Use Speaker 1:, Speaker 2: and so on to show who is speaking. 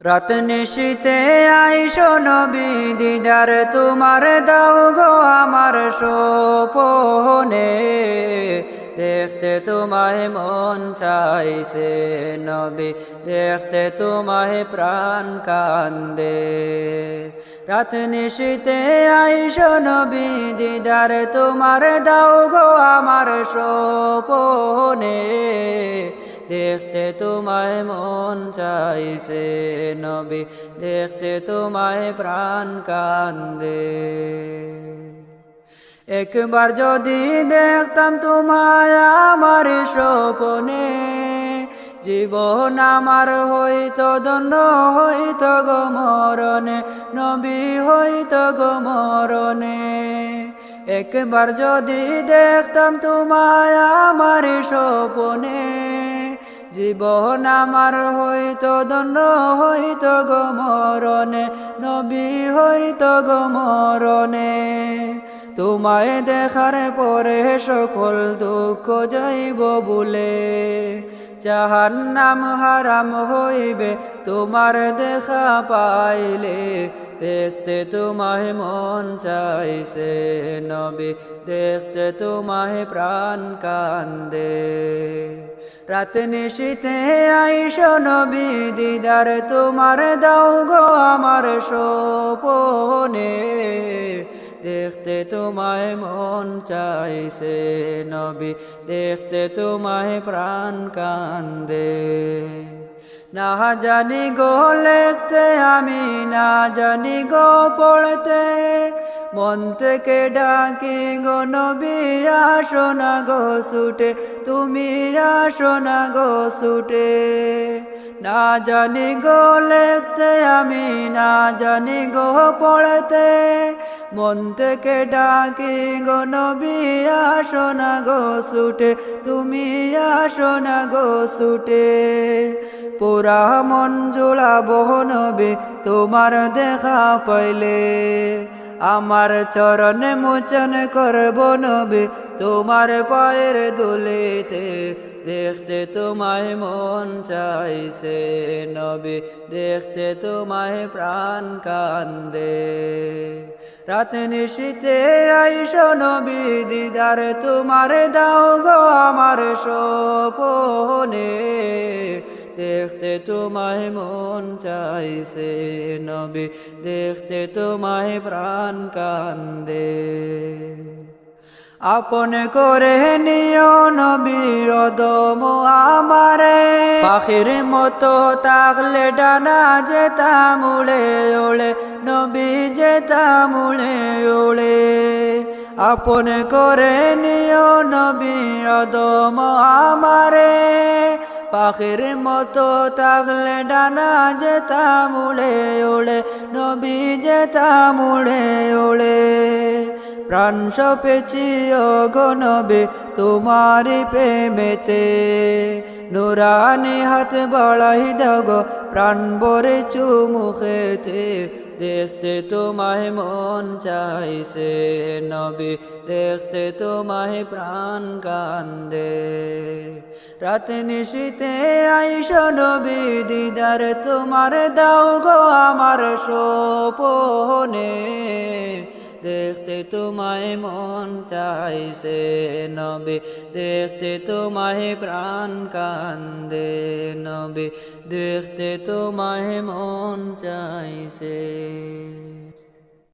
Speaker 1: রাত নিশীতে আইসো নবী দিদার, তোমার দাও গো আমার সোপনে দেখতে তোমায় মন চাইছে নবী, দেখতে তোমায় প্রাণ কান্দে। রাত নিশীতে আইসো নবী দিদার, তোমার দাও গো আমার সোপনে দেখতে তোমায় মন চাইছে নবী, দেখতে তোমায় প্রাণ কান্দে। একবার যদি দেখতাম তোমায় আমার স্বপনে, জীবন আমার হইতো দণ্ড হইতো গো মরণে, নবী হইতো গো মরণে। একবার যদি দেখতাম তোমায় আমার স্বপনে জীবন আমার হইতো দণ্ড, হইতো গো মরণে, নবী হইতো গো মরণে। তোমায় দেখার পরে সকল দুঃখ যাইব বলে। যাহার নাম হারাম হইবে, তোমার দেখা পাইলে দেখতে তোমায় মন চাইছে নবী, দেখতে তোমায় প্রাণ কান্দে। রাত নিশীতে আইস নবী দিদার, তোমার দাও গো আমার সোপনে দেখতে তোমায় মন চাইছে নবী, দেখতে তোমায় প্রাণ কান্দে। না জানি গো লিখতে আমি, না জানি গো পড়তে। মন থেকে ডাকি, গো নবী, আসো না গো ছুটে। তুমি আসো না গো ছুটে। না জানি গো লিখতে আমি, না জানি গো পড়তে। মন থেকে ডাকি, গো নবী, আসো না গো ছুটে। তুমি আসো না গো ছুটে। পুরা মন জোড়াবো নবী, তোমার দেখা পাইলে। আমার চরণে মোচন করব নবী, তোমার পায়ের দোলেতে দেখতে তোমায় মন চাইছে নবী, দেখতে তোমায় প্রাণ কান্দে। রাত নিশীতে আইস নবী, দিদার তোমার দাও গো আমার সোপনে দেখতে তোমায় মন চাইছে নবী, দেখতে তোমায় প্রাণ কান্দে। আপন করে নিও নবীর দম আমারে। পাখির মতো তাকলে ডানা যেতাম উড়ে ওড়ে, নবী যেতাম উড়ে ওড়ে। আপন করে নিও নবীর দম আমারে। পাখির মতো তাকলে ডানা যেতাম উড়ে ওড়ে, নবী যেতাম উড়ে ওড়ে। প্রাণ সপেছি গনবে তোমারি প্রেমেতে। নুরানি হাত বাড়াই দাগ প্রাণ বরে চুমুখেতে দেখতে তোমায় মন চাইছে নবী, দেখতে তোমায় প্রাণ কান্দে। রাত নিশিতে আইস নবী, দিদার তোমার দাও গো আমার সোপনে দেখতে তোমায় মন চাইছে নবী। দেখতে তোমায় প্রাণ কান্দে নবী। দেখতে তোমায় মন চাইছে।